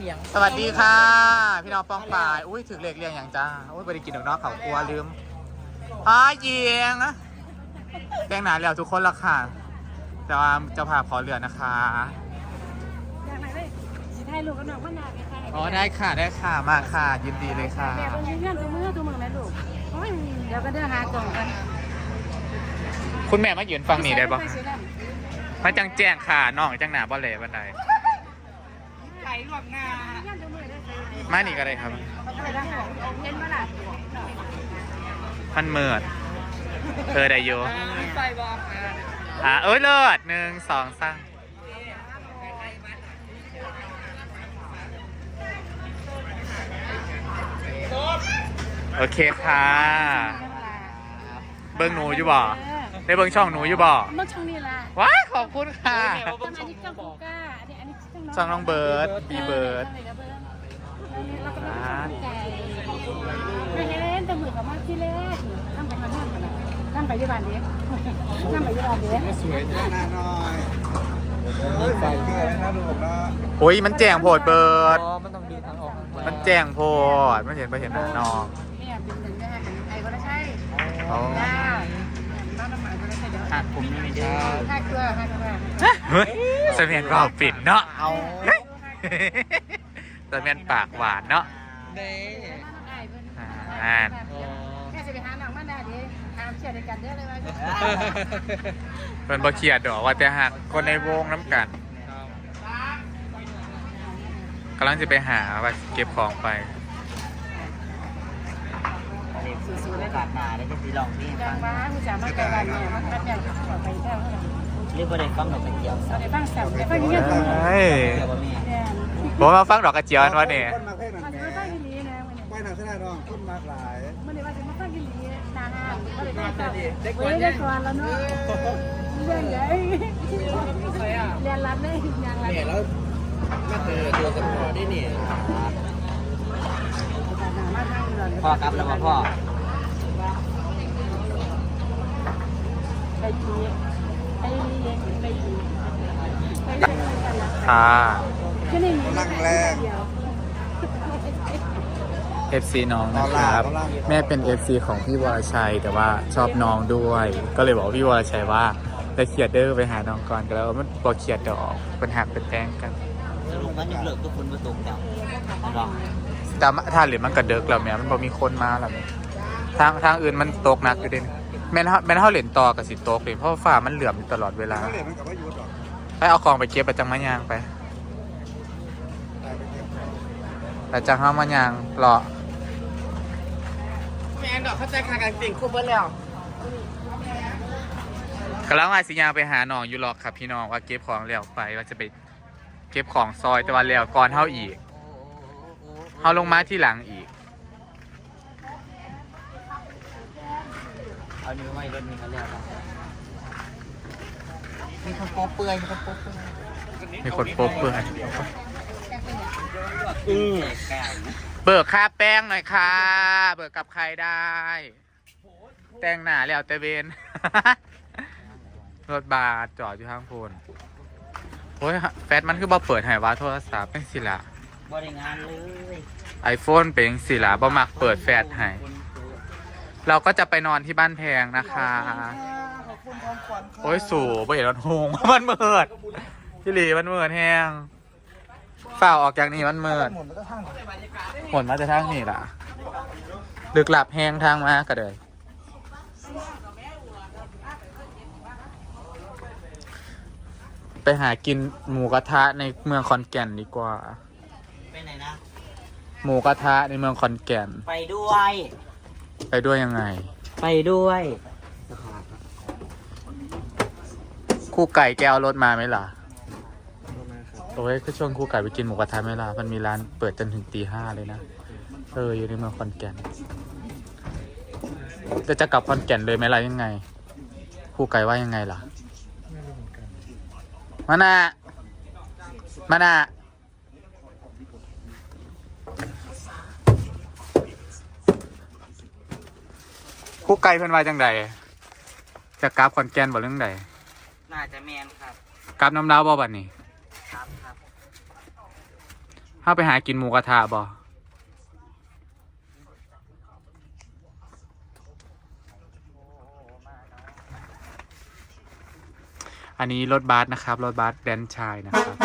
เสียงสวัสดีค่ะ พี่น้องป้องปาย อุ้ยถึงเลขเรียงอย่างจ้า อุ้ยไปได้กินดอกเนอกเขากลัวลืมอ้าเยียงนะแดงหนาแล้วทุกคนละค่ะ แต่ว่าเจ้าภาพขอเรือนนะคะอยากไหนเลยสิถ่ายรูปกับน้องมันนาไปถ่ายอ๋อได้ค่ะได้ค่ะมาค่ะ ยินดีเลยค่ะแบบมันมีเงื่อนตัวมือตัวมือไหมลูกโอ้ยเดี๋ยวก็เดินหากล่องกัน คุณแม่มายืนฟังนี่ได้ปะม่ใช่ด้มาจังแจ้งค่ะน้องจังหนาบ่เลยบันไดไห ลหลวงนาเงื่อนตัวมือได้ใช่ไหมมานี่ก็ได้ครับเขาไปด้านของเห็นไหมล่ะมันเมิดเออได้อยู่ไฟบอกอ่าเอ้ยเลิศหนึ่งสองสามโอเคค่ะ เบิ้งหนูอยู่บ่ได้เบิ้งช่องหนูอยู่บ่เมื่อช่องนี้ละว้ายขอบคุณค่ะตอนอันนี้ช่องกูก้าอันนี้อันนี้ ช่องน้องเบิร์ดบีเบิร์ดเราก็ต้องไก่ไม่เห็นแต่มือกับมาที่เล็กนั่งไปมานั่งกันนะนั่งไปยี่บานเดียวนั่งไปยี่บานเดียวสวยหน้าหน้าหน่อยเฮ้ยใส่เกลือนะลูกนะโอ้ยมันแจ้งโพดเบิร์ดอ๋อมันต้องดีทางออกมันแจ้งโพดมันเห็นไปเห็นหน้าน้องเนี่ยเป็นหนึ่งนะไอ้ก็ได้ใช่ หักผมไม่ได้ห้าเกลือห้าเกลือเฮ้ยเสมียนเบาปิดเนาะเอาเฮ้ยเสมียนปากหวานเนาะเด้อ่านแค่จะไปหาหนังมันได้ดิหามเชียร์ในกันเยอะเลยว่าเป็นบ่เครียดดอกว่าแต่หักคนในวงน้ำกันกำลังจะไปหาว่าเก็บของไป สู้ๆได้บาดหนาได้จะสีลองนี่ดังมาผู้จ่ามาไกลวันเนี่ยมันมันอย่างที่เขาไปเที่ยวเรียกว่าได้ฟังดอกกระเจียวเราได้ฟังแซวได้ฟังเยอะเลยเฮ้ยเจียวบะหมี่แดงผมมาฟังดอกกระเจียวอันวะเนี่ยคนมาเพ่งหนัมันงจะแหมาฟังที่นี้นะไปหนังชนะน้องคนมากหลายมันเลยว่าจะมาฟังที่นี้นานๆก็เลยฟังเด็กวันเด็กวันแล้วเนาะเรื่องใหญ่เรียนรัดเลยยังรัดเนี่ยแล้วมาเจอตัวกับพ่อได้เนี่ยพ่อครับแล้วมาพ่อ ไปจีไปไปจีไปเที่ยวกันละ ค่ะนี่มีนั่งแรง FC น้องนะครับ แม่เป็น FC ของพี่วรชัย แต่ว่าชอบน้องด้วย ก็เลยบอกพี่วรชัยว่าจะเขียดเด้อไปหาน้องก่อนก็แล้วมันบ่เขียดดอกเป็นหักเป็นแป้งกันสรุปมันยังเลือทุกคนมาตรงจ้าลอแต่ถ้าหรือมันกระเดิกแล้วแม่มันบ่มีคนมาแล้วแม่ทางทางอื่นมันตกหนักอยู่เด่น แม่นเฮาแม่นเฮาเล่นต่อกับสิตกเลยเพราะฟ้ามันเหลื่อมอยู่ตลอดเวลา เขาเรียนมันกับว่ายุทธ์หรอให้เอาของไปเก็บไปจังมะยางไปแต่จังเฮามะยางรอแม่ดอกเข้าใจคากันสิ่งคู่เบิ้ลแล้วกำลังว่าสิยางไปหาน้องอยู่หรอกครับพี่น้องว่าเก็บของแล้วไปว่าจะไปเก็บของซอยแต่ว่าแล้วก่อนเฮาอีกเฮาลงมาที่หลังอีก เอานิ้วไม่รถมีเขาเรียกว่ามีคนโป๊เปื่อยมีคนโป๊เปื่อยมีคนโป๊ะเปื่อยอืมเบิกค่าแป้งหน่อยค่ะ เบิกกับใครได้ แต่งหน้าแล้วแต่เวนรถบาสจอดอยู่ข้างโพนโอ้ยแฟตมันคือบ่เปิดให้ว่าโทรศัพท์เป็นสิละบริงานเลยไอโฟนเป็นสิละบ่มักเปิดแฟตให้ เราก็จะไปนอนที่บ้านแพงนะคะ ขอบคุณของขวัญโอ้ยสู่บ่เห็นรถโฮงมันเมิดพี่หลีมันเมิดแห้งฝ่าออกจากนี่มันเมิดหมุนแล้วก็ทั้งหมดมาจะทางนี่ล่ะลึกหลับแห้งทางมากระเดยไปหากินหมูกระทะในเมืองขอนแก่นดีกว่า ไปไหนนะ หมูกระทะในเมืองขอนแก่น ไปด้วย ไปด้วยยังไง ไปด้วยคู่ไก่แกเอารถมาไหมล่ะโอ้ยก็ชวนคู่ไก่ไปกินหมูกระทะไหมล่ะมันมีร้านเปิดจนถึงตีห้าเลยนะ เออ อยู่ในเมืองขอนแก่นจะจะกลับขอนแก่นเลยไหมล่ะยังไงคู่ไก่ว่ายังไงล่ะมานามานา คู่ไก่เพิ่นว่าจังใดจะกลับขอนแก่นบ่เรื่องใดน่าจะแมนครับกลับน้ำดาวบ่บัดนี้ครับครับเข้าไปหากินหมูกระทะบ่อันนี้รถบัสนะครับ รถบัสแดนชายนะครับ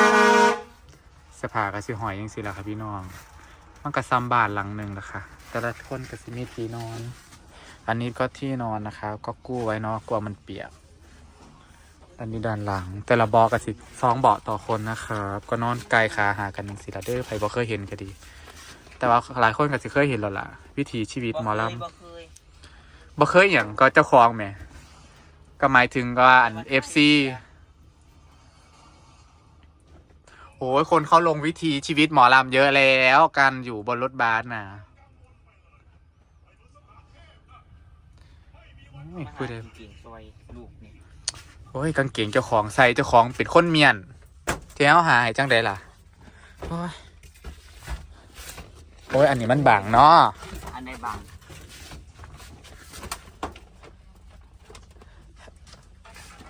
สภากระสิหอยยังสิล่ะครับพี่น้อง มันกระซ้ำบานหลังหนึ่งนะคะแต่ละคนกระสิมีที่นอน อันนี้ก็ที่นอนนะครับ ก็กู้ไว้เนาะกลัวมันเปียก อันนี้ด้านหลัง แต่ละบอกระสิสองเบาะต่อคนนะครับ ก็นอนไกลขาหากันสิละเด้อใครบ่เคยเห็นก็ดี แต่ว่าหลายคนก็สิเคยเห็นแล้วล่ะ วิถีชีวิตหมอลำบ่เคยบ่เคยอย่างก็เจ้าของแหม่ก็หมายถึงว่าอันเอฟซีโอ้ยคนเขาลงวิธีชีวิตหมอลำเยอะแล้วการอยู่บนรถบัสน่ะ อ้ยพูดได้เก่งซอยลูกนี่โอ้ยกางเกงเจ้าของใส่เจ้าของเป็นคนเมียนเที่ยวหายจังไดล่ะ โอ้ยโอ้ยอันนี้มันบางเนาะอันในบาง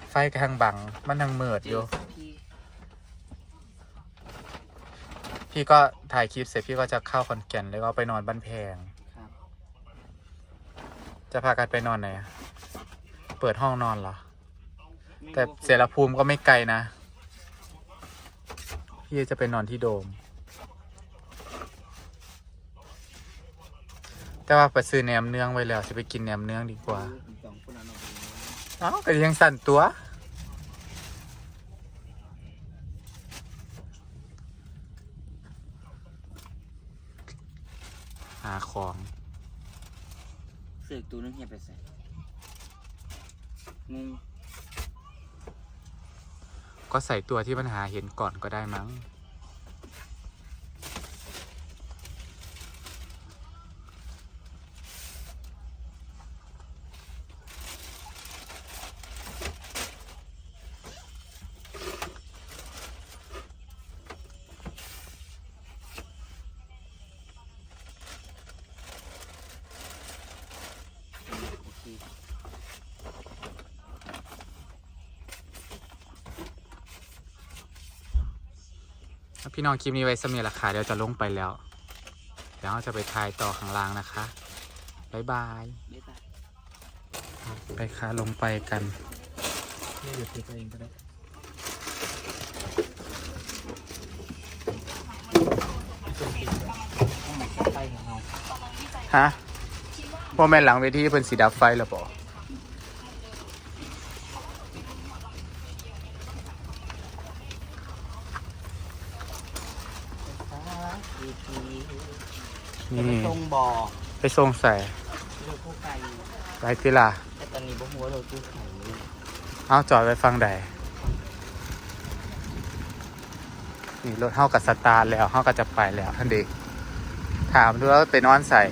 ไฟกระทังบังมันทังเมิดอยู่ พี่พี่ก็ถ่ายคลิปเสร็จพี่ก็จะเข้าคอนแก่นแล้วก็ไปนอนบ้านแพง ครับ จะพากันไปนอนไหนอะ เปิดห้องนอนเหรอ แต่เสรภูมิก็ไม่ไกลนะ พี่จะไปนอนที่โดม แต่ว่าไปซื้อแหนมเนื้องไว้แล้ว จะไปกินแหนมเนื้องดีกว่าสองคนนั้นเอาไปเอ้าก็ยังสั่นตัว หาของเสือกตัวนึงเฮียไปใส่ งง ก็ใส่ตัวที่ปัญหาเห็นก่อนก็ได้มั้ง พี่น้องคลิปนี้ไว้สมีราคาเดี๋ยวจะลงไปแล้ว เดี๋ยวเราจะไปถ่ายต่อข้างล่างนะคะบ๊ายบายบ๊ายบายไปค่ะลงไปกันนี่เดี๋ยวเทเองก็ได้ไปของเราฮะโมเมนต์หลังเวทีเพิ่นสีดับไฟแล้วปอ ดีทีนี่ตรงบ่อไปส่งใส่เราคู่ไก่ไรติล่ะแต่ตอนนี้บ่หัวเราคู่ไข่เอาจอดไว้ฟังใดนี่รถเฮากับสตาร์ทแล้วเฮาก็จะไปแล้วท่านเด็กถามดูแล้วไปนอนใส่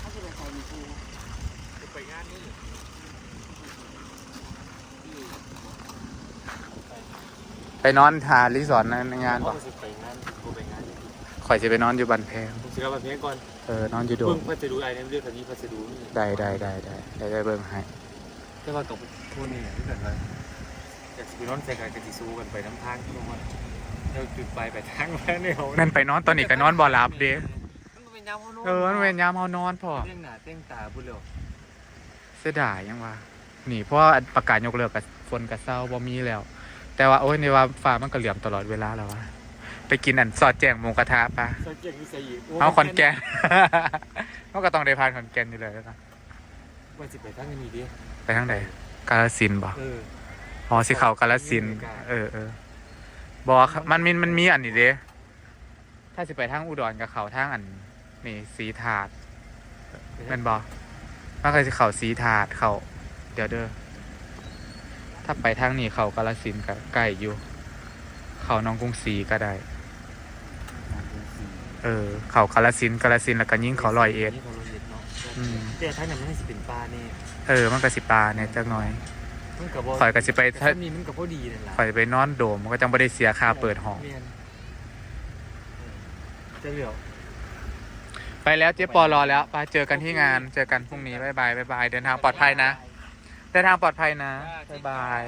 ถ้าจะไปใส่มีคู่ ไปงานนี้ ไปนอนหารีสอร์ทในงานบ่บ่สิไปงานกูไปงานข่อยจะไปนอนอยู่บันแพงผมสิเอาแบบนี้ก่อนเออนอนอยู่โดเบิ่มงพัสดุไอ้นั่นเรื่องคันนี้พัสดุนี่ได้ได้ได้ได้ได้ได้เบิ่งให้แต่ว่ากับคนนี่ที่เกิดอะไรอยากสิไปนอนใส่กันกันสิสู้กันไปน้ำทางทุกวันเราจุดไปไปทางแล้วเนี่ยแม่นไปนอนตอนนี้ก็นอนบ่หลับเด้มันก็เป็นยามเขาโน้เออมันเป็นยามเฮานอนพอเต้งหน้าเต้งตาพูดเร็วเสียดายยังวะนี่เพราะว่าประกาศยกเลิกกับฝนกับเศร้าบ่มีแล้ว แต่ว่าโอ้ยในว่าฟ้ามันก็เหลี่ยมตลอดเวลาแล้ววะไปกินอันสอดแจงหมูกระทะปะสังเกตนิสัยอีกเอาคอนแกนเขาก็ต้องได้พานคอนแกนอยู่เลยนะว่าสิไปทางนี้ดิไปทางไหนกาลสินธุ์บ่เออ อ๋อสิเขากาลสินธุ์เออเออบอกครับมันมีมันมีอันนี้เด้ถ้าสิไปทางอุดรกับเขาทางอันนี่สีถาด แมันบอกมันก็สิเขาสีถาดเขาเดี๋ยวเด้อถ้าไปทางนี้เขากาลสินธุ์ก็ใกล้อยู่ เขาน้องกรุงศรีก็ได้ เออ เขากาลสินธุ์กาลสินธุ์แล้วก็ยิ่งเขาลอยเอ็ดอืมแต่ทางนั้นมันไม่สิเป็นปลาเนี่ยเออ มันก็สิปลาเนี่ยจักหน่อยมันกับข่อยก็สิไปถ้ามีมันกับพอดีนั่นแหละข่อยไปนอนโดมมันก็จังบ่ได้เสียค่าเปิดห้องเมียนจะเหลียวไปแล้วเจ๊ปอรอแล้วไปเจอกันที่งาน เจอกันพรุ่งนี้บ๊ายบายบ๊ายบายเดินทางปลอดภัยนะ เดินทางปลอดภัยนะ บ๊ายบายย